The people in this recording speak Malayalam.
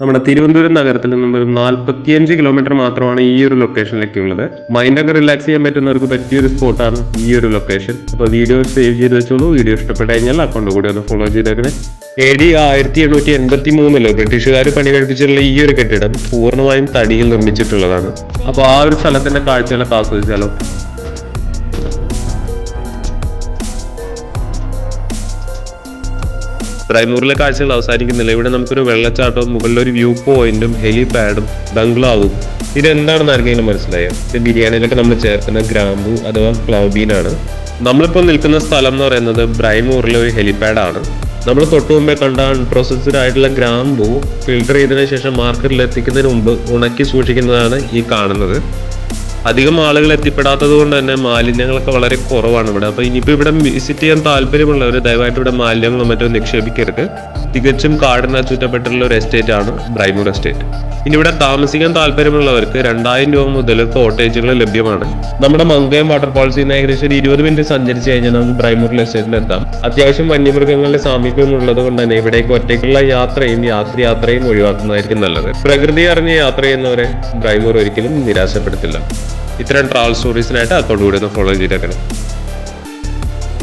നമ്മുടെ തിരുവനന്തപുരം നഗരത്തിൽ നിന്നും ഒരു നാൽപ്പത്തിയഞ്ച് കിലോമീറ്റർ മാത്രമാണ് ഈ ഒരു ലൊക്കേഷനിലേക്ക് ഉള്ളത്. മൈൻഡൊക്കെ റിലാക്സ് ചെയ്യാൻ പറ്റുന്നവർക്ക് പറ്റിയൊരു സ്പോട്ടാണ് ഈ ഒരു ലൊക്കേഷൻ അപ്പോൾ വീഡിയോ സേവ് ചെയ്ത് വെച്ചോളൂ. വീഡിയോ ഇഷ്ടപ്പെട്ട് കഴിഞ്ഞാൽ അക്കൗണ്ട് കൂടി ഒന്ന് ഫോളോ ചെയ്തേക്കണേ. എ ഡി ആയിരത്തി എണ്ണൂറ്റി എൺപത്തി മൂന്നിൽ ബ്രിട്ടീഷുകാർ പണി കഴിപ്പിച്ചിട്ടുള്ള ഈ ഒരു കെട്ടിടം പൂർണമായും തടിയിൽ നിർമ്മിച്ചിട്ടുള്ളതാണ്. അപ്പോൾ ആ ഒരു സ്ഥലത്തിന്റെ കാഴ്ചകളൊക്കെ ആസ്വദിച്ചാലോ? ബ്രൈമൂറിലെ കാഴ്ചകൾ അവസാനിക്കുന്നില്ല. ഇവിടെ നമുക്കൊരു വെള്ളച്ചാട്ടവും മുകളിലൊരു വ്യൂ പോയിന്റും ഹെലിപാഡും ബംഗ്ലാവും ഇതെന്താണെന്ന് ആർക്കെങ്കിലും മനസ്സിലായോ? ഇത് ബിരിയാണിയിലൊക്കെ നമ്മൾ ചേർക്കുന്ന ഗ്രാമ്പു അഥവാ ക്ലൗബീനാണ് നമ്മളിപ്പോൾ നിൽക്കുന്ന സ്ഥലം എന്ന് പറയുന്നത് ബ്രൈമൂറിലെ ഒരു ഹെലിപാഡാണ് നമ്മൾ തൊട്ടു മുമ്പേ കണ്ട അൺപ്രോസസ്ഡ് ആയിട്ടുള്ള ഗ്രാമ്പു ഫിൽട്ടർ ചെയ്തതിനു ശേഷം മാർക്കറ്റിൽ എത്തിക്കുന്നതിന് മുമ്പ് ഉണക്കി സൂക്ഷിക്കുന്നതാണ് ഈ കാണുന്നത്. അധികം ആളുകൾ എത്തിപ്പെടാത്തത് കൊണ്ട് തന്നെ മാലിന്യങ്ങളൊക്കെ വളരെ കുറവാണ് ഇവിടെ. അപ്പൊ ഇനിയിപ്പോ ഇവിടെ വിസിറ്റ് ചെയ്യാൻ താല്പര്യമുള്ളവർ ദയവായിട്ട് ഇവിടെ മാലിന്യങ്ങളോ മറ്റോ നിക്ഷേപിക്കരുത്. തികച്ചും കാടിനാൽ ചുറ്റപ്പെട്ടുള്ള ഒരു എസ്റ്റേറ്റ് ആണ് ബ്രൈമൂർ എസ്റ്റേറ്റ് ഇനി ഇവിടെ താമസിക്കാൻ താല്പര്യമുള്ളവർക്ക് രണ്ടായിരം രൂപ മുതൽ കോട്ടേജുകൾ ലഭ്യമാണ്. നമ്മുടെ മങ്കയം വാട്ടർഫാൾസിൽ നിന്ന് ഏകദേശം ഇരുപത് മിനിറ്റ് സഞ്ചരിച്ച് കഴിഞ്ഞാൽ നമുക്ക് ബ്രൈമൂർ എസ്റ്റേറ്റിൽ എത്താം. അത്യാവശ്യം വന്യമൃഗങ്ങളുടെ സാമീപ്യം ഉള്ളത് കൊണ്ട് തന്നെ ഇവിടേക്ക് ഒറ്റയ്ക്കുള്ള യാത്രയും രാത്രി യാത്രയും ഒഴിവാക്കുന്നതായിരിക്കും നല്ലത്. പ്രകൃതി അറിഞ്ഞ യാത്ര ചെയ്യുന്നവരെ ബ്രൈമൂർ ഒരിക്കലും നിരാശപ്പെടുത്തില്ല. ഇത്തരം ട്രാവൽ സ്റ്റോറീസിനായിട്ട് അക്കൗണ്ട് കൂടി ഒന്ന് ഫോളോ ചെയ്തേക്കണം.